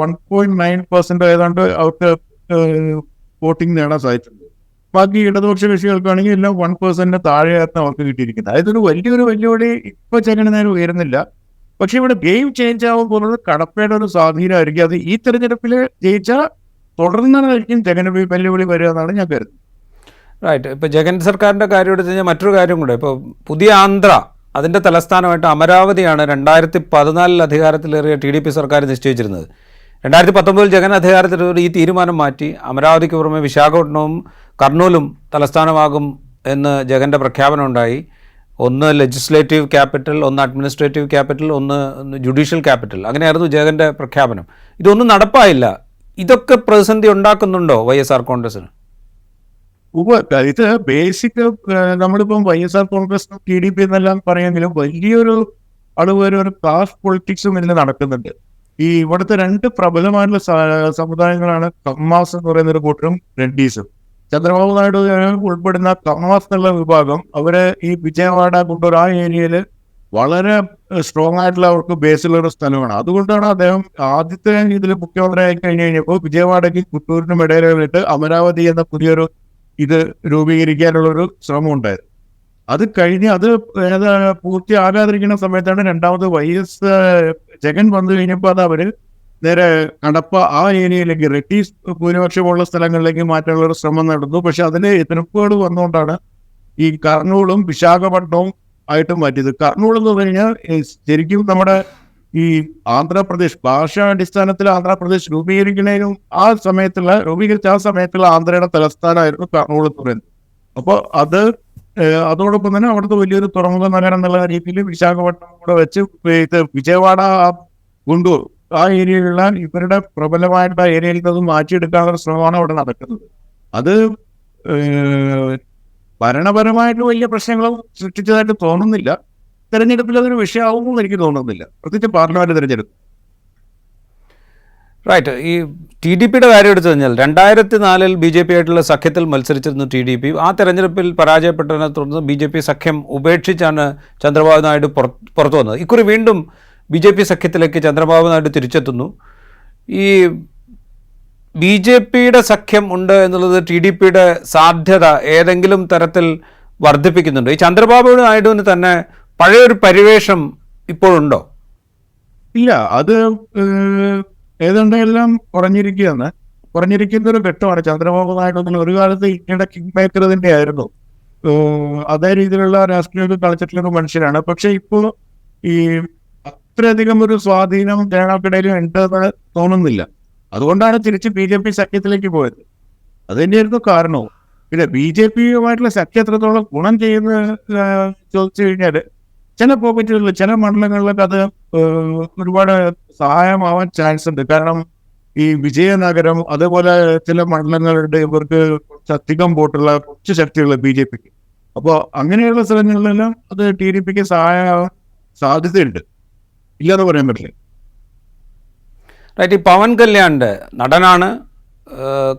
വൺ പോയിന്റ് നയൻ പെർസെന്റ് ഏതാണ്ട് അവർക്ക് വോട്ടിംഗ് നേടാൻ സാധിച്ചിട്ടുണ്ട്. ബാക്കി ഇടതുപക്ഷ കക്ഷികൾക്കാണെങ്കിൽ എല്ലാം വൺ പെർസെന്റിന് താഴെയായിരുന്നു അവർക്ക് കിട്ടിയിരിക്കുന്നത്. അതായത് ഒരു വലിയൊരു വെല്ലുവിളി ഇപ്പൊ ചെങ്ങനെ നേരം ഉയരുന്നില്ല. പക്ഷെ ഇവിടെ ഗെയിം ചേഞ്ച് ആവാൻ പോകുന്നത് കടപ്പയുടെ ഒരു സ്വാധീനമായിരിക്കും. അത് ഈ തെരഞ്ഞെടുപ്പിൽ ജയിച്ചാൽ തുടർന്നായിരിക്കും ജഗന് വെല്ലുവിളി വരിക എന്നാണ് ഞാൻ കരുതുന്നത്. റൈറ്റ് ഇപ്പൊ ജഗൻ സർക്കാരിന്റെ കാര്യം എടുത്തു കഴിഞ്ഞാൽ മറ്റൊരു കാര്യം കൂടെ. ഇപ്പോൾ പുതിയ ആന്ധ്ര അതിന്റെ തലസ്ഥാനമായിട്ട് അമരാവതിയാണ് രണ്ടായിരത്തി പതിനാലിൽ അധികാരത്തിലേറിയ ടി ഡി പി സർക്കാർ നിശ്ചയിച്ചിരുന്നത്. രണ്ടായിരത്തി പത്തൊമ്പതിൽ ജഗൻ അധികാരത്തിൽ ഈ തീരുമാനം മാറ്റി അമരാവതിക്ക് പുറമെ വിശാഖപട്ടണവും കർണൂലും തലസ്ഥാനമാകും എന്ന് ജഗന്റെ പ്രഖ്യാപനം ഉണ്ടായി. ഒന്ന് ലെജിസ്ലേറ്റീവ് ക്യാപിറ്റൽ ഒന്ന് അഡ്മിനിസ്ട്രേറ്റീവ് ക്യാപിറ്റൽ ഒന്ന് ജുഡീഷ്യൽ ക്യാപിറ്റൽ അങ്ങനെയായിരുന്നു ജഗന്റെ പ്രഖ്യാപനം. ഇതൊന്നും നടപ്പായില്ല. ഇതൊക്കെ പ്രതിസന്ധി ഉണ്ടാക്കുന്നുണ്ടോ വൈ എസ് ആർ കോൺഗ്രസിന് ഇത് ബേസിക് നമ്മളിപ്പം Y S R Congress T D P എന്നെല്ലാം പറയുമെങ്കിലും വലിയൊരു അളവ് ഒരു ക്ലാസ് പൊളിറ്റിക്സും ഇതിൽ നടക്കുന്നുണ്ട്. ഈ ഇവിടുത്തെ രണ്ട് പ്രബലമായിട്ടുള്ള സമുദായങ്ങളാണ് കമ്മാസ് എന്ന് പറയുന്ന ഒരു കൂട്ടരും റെഡ്ഡീസും ചന്ദ്രബാബു നായിഡു ഉൾപ്പെടുന്ന കമ്മാസ് എന്നുള്ള വിഭാഗം അവരെ ഈ വിജയവാഡ കൊണ്ടൊരു ആ ഏരിയയിൽ വളരെ സ്ട്രോങ് ആയിട്ടുള്ള അവർക്ക് ബേസിലുള്ള സ്ഥലമാണ്. അതുകൊണ്ടാണ് അദ്ദേഹം ആദ്യത്തെ ഇതിൽ മുഖ്യമന്ത്രിയായി കഴിഞ്ഞ് കഴിഞ്ഞപ്പോൾ വിജയവാഡയ്ക്ക് കുട്ടൂരിനും ഇടയിലായിട്ട് അമരാവതി എന്ന പുതിയൊരു ഇത് രൂപീകരിക്കാനുള്ള ഒരു ശ്രമം ഉണ്ടായത് അത് കഴിഞ്ഞ് അത് ഏതാ പൂർത്തിയാകാതിരിക്കുന്ന സമയത്താണ് രണ്ടാമത് വൈ എസ് ജഗൻ വന്നു കഴിഞ്ഞപ്പോൾ അത് അവർ നേരെ കടപ്പ ആ ഏരിയയിലേക്ക് റെഡ്ഡീസ് ഭൂരിപക്ഷമുള്ള സ്ഥലങ്ങളിലേക്ക് മാറ്റാനുള്ള ഒരു ശ്രമം നടന്നു. പക്ഷെ അതിന് എതിർപ്പുകൾ വന്നുകൊണ്ടാണ് ഈ കർണൂളും വിശാഖപട്ടണവും ആയിട്ട് മാറ്റിയത്. കർണൂൾ എന്ന് പറഞ്ഞു കഴിഞ്ഞാൽ ശരിക്കും നമ്മുടെ ഈ ആന്ധ്രാപ്രദേശ് ഭാഷാടിസ്ഥാനത്തിൽ ആന്ധ്രാപ്രദേശ് രൂപീകരിക്കുന്നതിനും ആ സമയത്തുള്ള രൂപീകരിച്ച ആ സമയത്തുള്ള ആന്ധ്രയുടെ തലസ്ഥാനമായിരുന്നു പറയുന്നത്. അപ്പോൾ അത് അതോടൊപ്പം തന്നെ അവിടുത്തെ വലിയൊരു തുറമുഖ നഗരം എന്നുള്ള രീതിയിൽ വിശാഖപട്ടണം കൂടെ വെച്ച് ഇത് വിജയവാഡ ഗുണ്ടൂർ ആ ഏരിയയിലുള്ള ഇവരുടെ പ്രബലമായിട്ടുള്ള ഏരിയയിൽ നിന്ന് മാറ്റിയെടുക്കാനുള്ള ശ്രമമാണ് അവിടെ നടക്കുന്നത്. അത് ഭരണപരമായിട്ട് വലിയ പ്രശ്നങ്ങളും സൃഷ്ടിച്ചതായിട്ട് തോന്നുന്നില്ല. തെരഞ്ഞെടുപ്പിൽ അതൊരു വിഷയമാവുമെന്ന് എനിക്ക് തോന്നുന്നില്ല. പ്രത്യേകിച്ച് പാർലമെന്റ് തെരഞ്ഞെടുപ്പ്. റൈറ്റ് ഈ ടി ഡി പിയുടെ കാര്യം എടുത്തു കഴിഞ്ഞാൽ രണ്ടായിരത്തി നാലിൽ ബി ജെ പി ആയിട്ടുള്ള സഖ്യത്തിൽ മത്സരിച്ചിരുന്നു ടി ഡി പി. ആ തെരഞ്ഞെടുപ്പിൽ പരാജയപ്പെട്ടതിനെ തുടർന്ന് ബി ജെ പി സഖ്യം ഉപേക്ഷിച്ചാണ് ചന്ദ്രബാബു നായിഡു പുറ- പുറത്തു വന്നത്. ഇക്കുറി വീണ്ടും ബി ജെ പി സഖ്യത്തിലേക്ക് ചന്ദ്രബാബു നായിഡു തിരിച്ചെത്തുന്നു. ഈ ബി ജെ പിയുടെ സഖ്യം ഉണ്ട് എന്നുള്ളത് ടി ഡി പിയുടെ സാധ്യത ഏതെങ്കിലും തരത്തിൽ വർദ്ധിപ്പിക്കുന്നുണ്ട്. ഈ ചന്ദ്രബാബു നായിഡുവിന് തന്നെ പഴയൊരു പരിവേഷം ഇപ്പോഴുണ്ടോ? ഇല്ല അത് ഏതാണ്ട് എല്ലാം കുറഞ്ഞിരിക്കുകയാണ്. കുറഞ്ഞിരിക്കുന്ന ഒരു ഘട്ടമാണ്. ചന്ദ്രബാബു നായിഡു എന്നുള്ള ഒരു കാലത്ത് ഇന്ത്യയുടെ കിങ് മേക്കർ ഏഹ്, അതേ രീതിയിലുള്ള രാഷ്ട്രീയമൊക്കെ കളിച്ചിട്ടുള്ള ഒരു മനുഷ്യനാണ്. പക്ഷെ ഇപ്പോൾ ഈ അത്രയധികം ഒരു സ്വാധീനം ജനങ്ങൾക്കിടയിൽ ഉണ്ടെന്ന് തോന്നുന്നില്ല. അതുകൊണ്ടാണ് തിരിച്ച് ബി ജെ പി സഖ്യത്തിലേക്ക് പോയത്. അത് തന്നെയായിരുന്നു കാരണവും. പിന്നെ ബി ജെ പിയുമായിട്ടുള്ള സഖ്യം എത്രത്തോളം ഗുണം ചെയ്യുന്ന ചോദിച്ചു കഴിഞ്ഞാൽ ചില പോക്കറ്റുകളിൽ ചില മണ്ഡലങ്ങളിലൊക്കെ അത് ഒരുപാട് സഹായമാവാൻ ചാൻസ് ഉണ്ട്. കാരണം ഈ വിജയനഗരം അതേപോലെ ചില മണ്ഡലങ്ങളുണ്ട് ഇവർക്ക് കുറച്ചധികം പോട്ടുള്ള കുറച്ച് ശക്തികൾ ബി ജെ പിക്ക്. അപ്പോൾ അങ്ങനെയുള്ള സ്ഥലങ്ങളിലെല്ലാം അത് ടി ഡി പിക്ക് സഹായമാവാൻ സാധ്യതയുണ്ട്. ഇല്ലാന്ന് പറയാൻ പറ്റില്ല. റൈറ്റ് ഈ പവൻ കല്യാണ്ട് നടനാണ്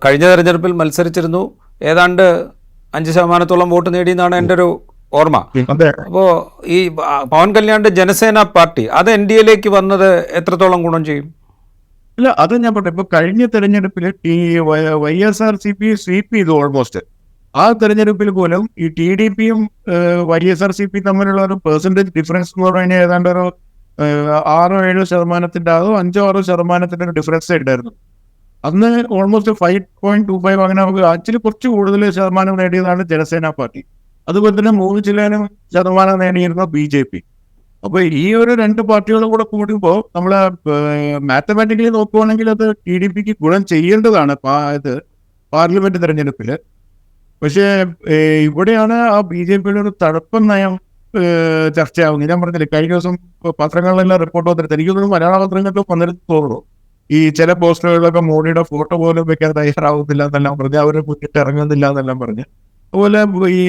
കഴിഞ്ഞ തെരഞ്ഞെടുപ്പിൽ മത്സരിച്ചിരുന്നു. ഏതാണ്ട് അഞ്ച് ശതമാനത്തോളം വോട്ട് നേടിയെന്നാണ് എന്റെ ഒരു ഓർമ്മ. അപ്പോ അപ്പോൾ ഈ പവൻ കല്യാണിന്റെ ജനസേന പാർട്ടി അത് എൻ ഡി എയിലേക്ക് വന്നത് എത്രത്തോളം ഗുണം ചെയ്യും? ഇല്ല അത് ഞാൻ പറഞ്ഞു ഇപ്പൊ കഴിഞ്ഞ തെരഞ്ഞെടുപ്പിൽ ഈ Y S R C P sweep ചെയ്തു ഓൾമോസ്റ്റ് ആ തെരഞ്ഞെടുപ്പിൽ പോലും ഈ ടി ഡി പിയും Y S R C P തമ്മിലുള്ള ഒരു പെർസെന്റേജ് ഡിഫറൻസ് എന്ന് പറഞ്ഞാൽ ഏതാണ്ട് ഒരു ആറോ ഏഴോ ശതമാനത്തിന്റെ അതോ അഞ്ചോ ആറോ ശതമാനത്തിന്റെ ഒരു ഡിഫറൻസ് ഉണ്ടായിരുന്നു. അന്ന് almost five point two five അങ്ങനെ നമുക്ക് ആക്ച്വലി കുറച്ച് കൂടുതൽ ശതമാനം നേടിയതാണ് ജനസേന പാർട്ടി. അതുപോലെ തന്നെ മൂന്ന് ജില്ലയിലും ശതമാനം നേടിയിരുന്ന ബി ജെ പി. അപ്പൊ ഈ ഒരു രണ്ട് പാർട്ടികളും കൂടെ കൂടുമ്പോൾ നമ്മൾ മാത്തമാറ്റിക്കലി നോക്കുവാണെങ്കിൽ അത് ടി ഡി പിക്ക് ഗുണം ചെയ്യേണ്ടതാണ് ഇത് പാർലമെന്റ് തെരഞ്ഞെടുപ്പിൽ പക്ഷേ ഇവിടെയാണ് ആ ബി ജെ പിയുടെ ഒരു തഴപ്പം നയം ചർച്ചയാവുന്നത്. ഞാൻ പറഞ്ഞില്ലേ കഴിഞ്ഞ ദിവസം പത്രങ്ങളിലെല്ലാം റിപ്പോർട്ട് വന്നിട്ട് എനിക്ക് തോന്നുന്നു മലയാള പത്രങ്ങൾക്ക് വന്നിട്ട് തോന്നുന്നു. ഈ ചില പോസ്റ്ററുകളിലൊക്കെ മോഡിയുടെ ഫോട്ടോ പോലും വെക്കാൻ തയ്യാറാവുന്നില്ല എന്നെല്ലാം പറഞ്ഞ് അവർ മുന്നിട്ട് ഇറങ്ങുന്നില്ല എന്നെല്ലാം പറഞ്ഞ്. അതുപോലെ ഈ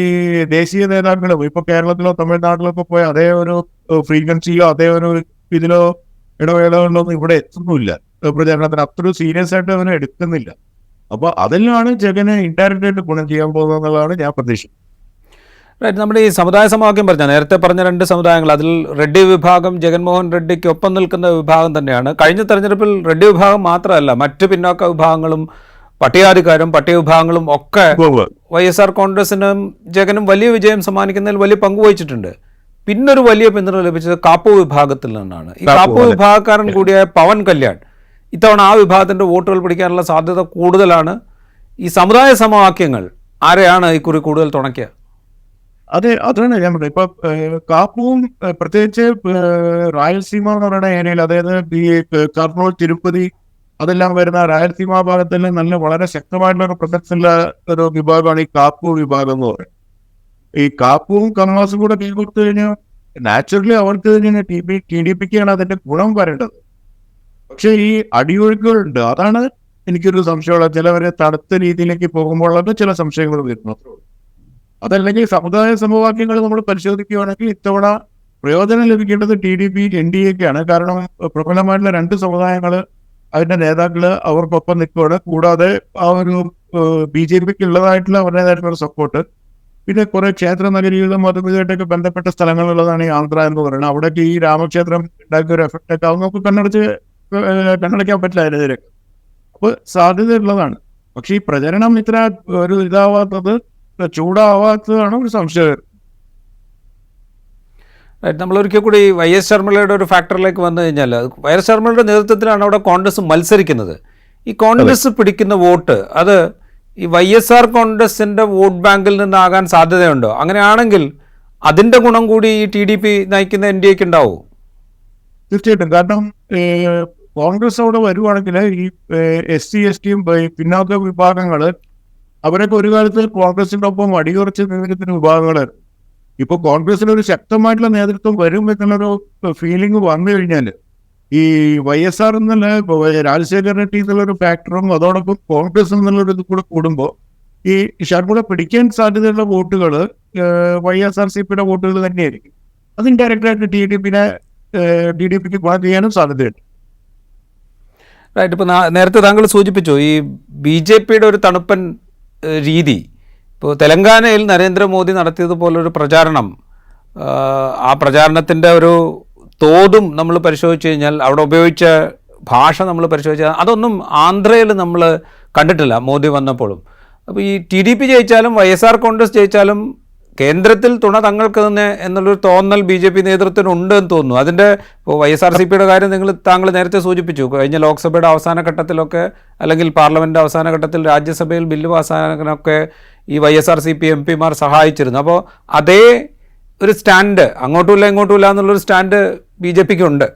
ദേശീയ നേതാക്കളും ഇപ്പൊ കേരളത്തിലോ തമിഴ്നാട്ടിലോ ഒക്കെ പോയ അതേ ഒരു ഫ്രീക്വൻസിയോ അതേ ഒരു ഇതിലോ ഇടവേളകളിലോ ഒന്നും ഇവിടെ എത്തുന്നില്ല. പ്രചാരണത്തിന് അത്ര സീരിയസ് ആയിട്ട് അവനെ എടുക്കുന്നില്ല. അപ്പൊ അതിലാണ് ജഗന് ഇൻഡയറക്റ്റ് ആയിട്ട് ഗുണം ചെയ്യാൻ പോകുന്നത് എന്നുള്ളതാണ് ഞാൻ പ്രതീക്ഷിക്കുന്നത്. നമ്മുടെ ഈ സമുദായ സമവാക്യം പറഞ്ഞ നേരത്തെ പറഞ്ഞ രണ്ട് സമുദായങ്ങൾ അതിൽ റെഡ്ഡി വിഭാഗം ജഗൻമോഹൻ റെഡ്ഡിക്ക് ഒപ്പം നിൽക്കുന്ന വിഭാഗം തന്നെയാണ്. കഴിഞ്ഞ തെരഞ്ഞെടുപ്പിൽ റെഡ്ഡി വിഭാഗം മാത്രമല്ല മറ്റ് പിന്നോക്ക വിഭാഗങ്ങളും പട്ടികാധികാരും പട്ടിക വിഭാഗങ്ങളും ഒക്കെ വൈ എസ് ആർ കോൺഗ്രസിനും ജഗനും വലിയ വിജയം സമ്മാനിക്കുന്നതിൽ വലിയ പങ്ക് വഹിച്ചിട്ടുണ്ട്. പിന്നൊരു വലിയ പിന്തുണ ലഭിച്ചത് കാപ്പു വിഭാഗത്തിൽ നിന്നാണ്. ഈ കാപ്പു, വിഭാഗക്കാരൻ കൂടിയായ പവൻ കല്യാൺ ഇത്തവണ ആ വിഭാഗത്തിന്റെ വോട്ടുകൾ പിടിക്കാനുള്ള സാധ്യത കൂടുതലാണ്. ഈ സമുദായ സമവാക്യങ്ങൾ ആരെയാണ് ഇക്കുറി കൂടുതൽ തുണയ്ക്കുക? അതെ അതാണ് ഞാൻ പറഞ്ഞത്. ഇപ്പൊ കാപ്പുവും പ്രത്യേകിച്ച് ഏഹ്, റായലസീമ എന്ന് പറയുന്ന ഏരിയയിൽ അതായത് ഈ കർണൂൽ തിരുപ്പതി അതെല്ലാം വരുന്ന രായലസീമ ഭാഗത്തിൽ നല്ല വളരെ ശക്തമായിട്ടുള്ള ഒരു പ്രസൻസ് ഉള്ള ഒരു വിഭാഗമാണ് ഈ കാപ്പു വിഭാഗം എന്ന് പറയുന്നത്. ഈ കാപ്പും കമലാസും കൂടെ കൈ കൊടുത്തു കഴിഞ്ഞാൽ നാച്ചുറലി അവർക്ക് തന്നെ ടി പി ടി ഡി പിക്കാണ് അതിന്റെ ഗുണം വരേണ്ടത്. പക്ഷെ ഈ അടിയൊഴുക്കുകളുണ്ട്. അതാണ് എനിക്കൊരു സംശയമുള്ള ചിലവരെ തടുത്ത രീതിയിലേക്ക് പോകുമ്പോഴൊക്കെ ചില സംശയങ്ങൾ വരുന്നു. അതല്ലെങ്കിൽ സമുദായ സമവാക്യങ്ങൾ നമ്മൾ പരിശോധിക്കുകയാണെങ്കിൽ ഇത്തവണ പ്രയോജനം ലഭിക്കേണ്ടത് T D P N D എക്കാണ് കാരണം പ്രബലമായിട്ടുള്ള രണ്ട് സമുദായങ്ങൾ അതിന്റെ നേതാക്കൾ അവർക്കൊപ്പം നിൽക്കുകയാണ് കൂടാതെ ആ ഒരു ബി ജെ പിക്ക് ഉള്ളതായിട്ടുള്ള അവരുടേതായിട്ടുള്ള സപ്പോർട്ട് പിന്നെ കുറെ ക്ഷേത്ര നഗരികളും അതും ബന്ധപ്പെട്ട സ്ഥലങ്ങളുള്ളതാണ് ഈ ആന്ധ്ര എന്ന് പറയുന്നത്. അവിടേക്ക് ഈ രാമക്ഷേത്രം ഉണ്ടാക്കിയ ഒരു എഫക്റ്റ് ഒക്കെ അവർക്ക് കണ്ണടച്ച് കണ്ണടയ്ക്കാൻ പറ്റില്ല അതിനെതിരെ അപ്പൊ സാധ്യതയുള്ളതാണ്. പക്ഷെ ഈ പ്രചരണം ഇത്ര ഒരു ഇതാവാത്തത് ചൂടാവാത്തതാണ് ഒരു സംശയം. Right, നമ്മളൊരിക്കൽ കൂടി വൈ എസ് ശർമ്മയുടെ ഒരു ഫാക്ടറിലേക്ക് വന്നു കഴിഞ്ഞാൽ വൈ എസ് ശർമ്മയുടെ നേതൃത്വത്തിലാണ് അവിടെ കോൺഗ്രസ് മത്സരിക്കുന്നത്. ഈ കോൺഗ്രസ് പിടിക്കുന്ന വോട്ട് അത് ഈ വൈ എസ് ആർ കോൺഗ്രസിന്റെ വോട്ട് ബാങ്കിൽ നിന്നാകാൻ സാധ്യതയുണ്ടോ? അങ്ങനെയാണെങ്കിൽ അതിന്റെ ഗുണം കൂടി ഈ ടി ഡി പി നയിക്കുന്ന എൻ ഡി എക്ക് ഉണ്ടാവും? തീർച്ചയായിട്ടും. കാരണം കോൺഗ്രസ് അവിടെ വരുവാണെങ്കിൽ ഈ എസ് സി എസ് ടിയും പിന്നാക്ക വിഭാഗങ്ങൾ അവരൊക്കെ ഒരു കാലത്ത് കോൺഗ്രസിന്റെ ഒപ്പം അടിയുറച്ച് നിന്നിരുന്ന വിഭാഗങ്ങളായിരുന്നു. ഇപ്പൊ കോൺഗ്രസിന് ഒരു ശക്തമായിട്ടുള്ള നേതൃത്വം വരും എന്നുള്ളൊരു ഫീലിംഗ് വന്നു കഴിഞ്ഞാൽ ഈ വൈ എസ് ആർ എന്നുള്ള ഇപ്പൊ രാജശേഖർ റെഡ്ഡി എന്നുള്ളൊരു ഫാക്ടറും അതോടൊപ്പം കോൺഗ്രസ് എന്നുള്ളൊരു ഇത് കൂടെ കൂടുമ്പോൾ ഈ ശർമ്മള പിടിക്കാൻ സാധ്യതയുള്ള വോട്ടുകൾ വൈ എസ് ആർ സി പിയുടെ വോട്ടുകൾ തന്നെയായിരിക്കും. അത് ഇൻഡയറക്റ്റായിട്ട് ടി ഡി പിന്നെ ടി ഡി പിക്ക് ഗുണം ചെയ്യാനും സാധ്യതയുണ്ട്. റൈറ്റ് ഇപ്പോൾ നേരത്തെ താങ്കൾ സൂചിപ്പിച്ചു ഈ ബി ജെ പിയുടെ ഒരു തണുപ്പൻ രീതി ഇപ്പോൾ തെലങ്കാനയിൽ നരേന്ദ്രമോദി നടത്തിയതുപോലൊരു പ്രചാരണം ആ പ്രചാരണത്തിന്റെ ഒരു തോതും നമ്മൾ പരിശോധിച്ച് കഴിഞ്ഞാൽ അവിടെ ഉപയോഗിച്ച ഭാഷ നമ്മൾ പരിശോധിച്ചാൽ അതൊന്നും ആന്ധ്രയിൽ നമ്മൾ കണ്ടിട്ടില്ല മോദി വന്നപ്പോഴും. അപ്പോൾ ഈ ടി ഡി പി ജയിച്ചാലും വൈ എസ് ആർ കോൺഗ്രസ് ജയിച്ചാലും കേന്ദ്രത്തിൽ തുണ തങ്ങൾക്ക് തന്നെ എന്നുള്ളൊരു തോന്നൽ ബി ജെ പി നേതൃത്വത്തിന് ഉണ്ട് എന്ന് തോന്നുന്നു. അതിന്റെ ഇപ്പോൾ വൈ എസ് ആർ സി പിയുടെ കാര്യം നിങ്ങൾ താങ്കൾ നേരത്തെ സൂചിപ്പിച്ചു. കഴിഞ്ഞ ലോക്സഭയുടെ അവസാന ഘട്ടത്തിലൊക്കെ അല്ലെങ്കിൽ പാർലമെന്റ് അവസാന ഘട്ടത്തിൽ രാജ്യസഭയിൽ ബില്ല് പാസ്സാക്കാനൊക്കെ ഈ Y S R C P M പിമാർ സഹായിച്ചിരുന്നു. അപ്പോൾ അതേ ഒരു സ്റ്റാൻഡ് അങ്ങോട്ടുമില്ല ഇങ്ങോട്ടുമില്ല എന്നുള്ളൊരു സ്റ്റാൻഡ് ബി ജെ പിക്ക് ഉണ്ട്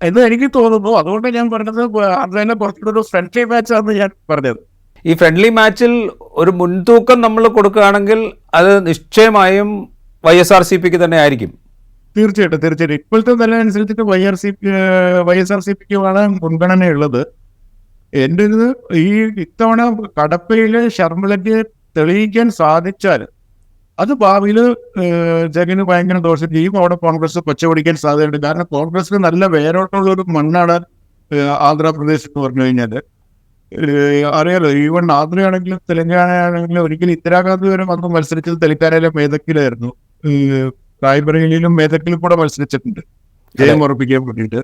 എന്ന് എനിക്ക് തോന്നുന്നു. അതുകൊണ്ട് ഞാൻ പറഞ്ഞത് അത് തന്നെ ഒരു ഫ്രണ്ട്ലി മാച്ച് ആണെന്ന് ഞാൻ പറഞ്ഞത്. ഈ ഫ്രണ്ട്ലി മാച്ചിൽ ഒരു മുൻതൂക്കം നമ്മൾ കൊടുക്കുകയാണെങ്കിൽ അത് നിശ്ചയമായും വൈ എസ് ആർ സി പിക്ക് തന്നെ ആയിരിക്കും. തീർച്ചയായിട്ടും തീർച്ചയായിട്ടും. ഇപ്പോഴത്തെ നില അനുസരിച്ചിട്ട് Y R C P Y S R C പിക്കുമാണ് മുൻഗണനയുള്ളത്. എന്റെ ഇത് ഈ ഇത്തവണ കടപ്പയിലെ ശർമ്മലയ്ക്ക് തെളിയിക്കാൻ സാധിച്ചാൽ അത് ഭാവിയിൽ ജഗന് ഭയങ്കര ദോഷം. ചെയ്യും അവിടെ കോൺഗ്രസ് കൊച്ചപിടിക്കാൻ സാധ്യതയുണ്ട്. കാരണം കോൺഗ്രസിന് നല്ല വേരോട്ടമുള്ള ഒരു മണ്ണാണ് ആന്ധ്രാപ്രദേശ് എന്ന് പറഞ്ഞു കഴിഞ്ഞാൽ അറിയാലോ ഈവൺ ആന്ധ്രയാണെങ്കിലും തെലങ്കാന ആണെങ്കിലും ഒരിക്കലും ഇന്ദിരാഗാന്ധി വരെ വന്ന് മത്സരിച്ചത് തെലങ്കാനയിലെ മേധക്കിലായിരുന്നു റായ്ബറേലിയിലും മേധക്കിലും കൂടെ മത്സരിച്ചിട്ടുണ്ട്. ജയം ഉറപ്പിക്കാൻ വേണ്ടിയിട്ട്.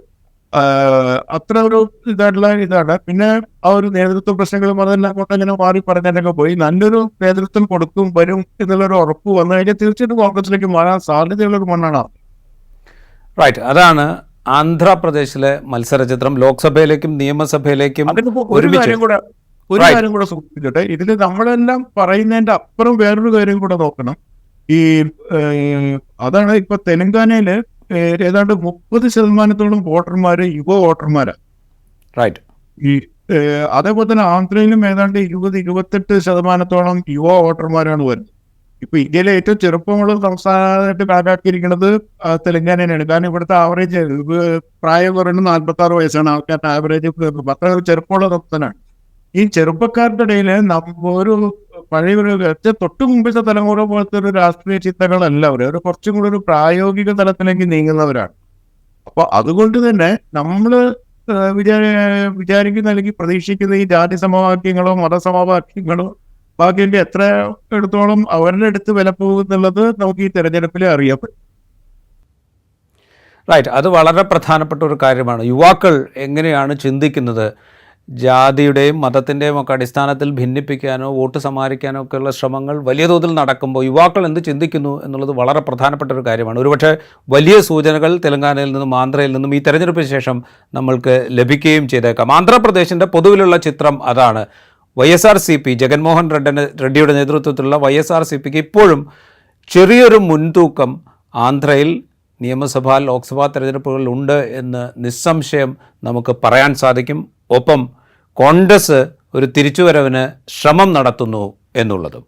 അത്ര ഒരു ഇതായിട്ടുള്ള ഇതാണ്. പിന്നെ ആ ഒരു നേതൃത്വ പ്രശ്നങ്ങളും അതെല്ലാം കൊണ്ട് അങ്ങനെ മാറി പറഞ്ഞതിനൊക്കെ പോയി. നല്ലൊരു നേതൃത്വം കൊടുക്കും വരും എന്നുള്ളൊരു ഉറപ്പ് വന്നു കഴിഞ്ഞാൽ തീർച്ചയായിട്ടും കോൺഗ്രസിലേക്ക് മാറാൻ സാധ്യതയുള്ള ഒരു മണ്ണാണ്. റൈറ്റ് അതാണ് ആന്ധ്രാപ്രദേശിലെ മത്സര ചിത്രം ലോക്സഭയിലേക്കും നിയമസഭയിലേക്കും ഒരു കാര്യം കൂടെ ഒരു. കാര്യം കൂടെ സൂചിപ്പിച്ചോട്ടെ ഇതിൽ നമ്മളെല്ലാം പറയുന്നതിന്റെ അപ്പുറം വേറൊരു കാര്യം കൂടെ നോക്കണം. ഈ അതാണ് ഇപ്പൊ തെലങ്കാനയിൽ ഏതാണ്ട് മുപ്പത് ശതമാനത്തോളം വോട്ടർമാര് യുവ വോട്ടർമാരാണ് റൈറ്റ് ഈ അതേപോലെ തന്നെ ആന്ധ്രയിലും ഏതാണ്ട് ഇരുപത് ഇരുപത്തെട്ട് ശതമാനത്തോളം യുവ വോട്ടർമാരാണ് വരുന്നത്. ഇപ്പൊ ഇന്ത്യയിലെ ഏറ്റവും ചെറുപ്പമുള്ള സംസ്ഥാനമായിട്ട് കണക്കാക്കിയിരിക്കുന്നത് തെലങ്കാനയാണ് കാരണം ഇവിടുത്തെ ആവറേജ് പ്രായം കുറയുന്നത് നാൽപ്പത്തി ആറ് വയസ്സാണ് ആൾക്കാരുടെ ആവറേജ് അത്ര ചെറുപ്പമുള്ള സംസ്ഥാനമാണ്. ഈ ചെറുപ്പക്കാരുടെ ഇടയിൽ ഒരു പഴയ ഒരു തൊട്ട് മുമ്പത്തെ തലമുറ പോലത്തെ ഒരു രാഷ്ട്രീയ ചിന്തകളല്ല അവർ അവർ കുറച്ചും കൂടി ഒരു പ്രായോഗിക തലത്തിലേക്ക് നീങ്ങുന്നവരാണ്. അപ്പൊ അതുകൊണ്ട് തന്നെ നമ്മൾ വിചാര വിചാരിക്കുന്ന അല്ലെങ്കിൽ പ്രതീക്ഷിക്കുന്ന ഈ ജാതി സമവാക്യങ്ങളോ മതസമവാക്യങ്ങളോ ബാക്കി എത്ര എടുത്തോളം അവരുടെ അടുത്ത് വില പോകുന്നുള്ളത് നമുക്ക് ഈ തെരഞ്ഞെടുപ്പിൽ അറിയാൻ റൈറ്റ്. അത് വളരെ പ്രധാനപ്പെട്ട ഒരു കാര്യമാണ്. യുവാക്കൾ എങ്ങനെയാണ് ചിന്തിക്കുന്നത്? ജാതിയുടെയും മതത്തിന്റെയും ഒക്കെ അടിസ്ഥാനത്തിൽ ഭിന്നിപ്പിക്കാനോ വോട്ട് സമാഹരിക്കാനോ ഒക്കെയുള്ള ശ്രമങ്ങൾ വലിയ തോതിൽ നടക്കുമ്പോൾ യുവാക്കൾ എന്ത് ചിന്തിക്കുന്നു എന്നുള്ളത് വളരെ പ്രധാനപ്പെട്ട ഒരു കാര്യമാണ്. ഒരുപക്ഷെ വലിയ സൂചനകൾ തെലങ്കാനയിൽ നിന്നും ആന്ധ്രയിൽ നിന്നും ഈ തെരഞ്ഞെടുപ്പിന് ശേഷം നമ്മൾക്ക് ലഭിക്കുകയും ചെയ്തേക്കാം. ആന്ധ്രാപ്രദേശിന്റെ പൊതുവിലുള്ള ചിത്രം അതാണ്. Y S R C P Jaganmohan റെഡ്ഡിന് റെഡ്ഡിയുടെ നേതൃത്വത്തിലുള്ള വൈ എസ് ആർ സി പിക്ക് ഇപ്പോഴും ചെറിയൊരു മുൻതൂക്കം ആന്ധ്രയിൽ നിയമസഭാ ലോക്സഭാ തെരഞ്ഞെടുപ്പുകളിൽ ഉണ്ട് എന്ന് നിസ്സംശയം നമുക്ക് പറയാൻ സാധിക്കും. ഒപ്പം കോൺഗ്രസ് ഒരു തിരിച്ചുവരവിന് ശ്രമം നടത്തുന്നു എന്നുള്ളതും.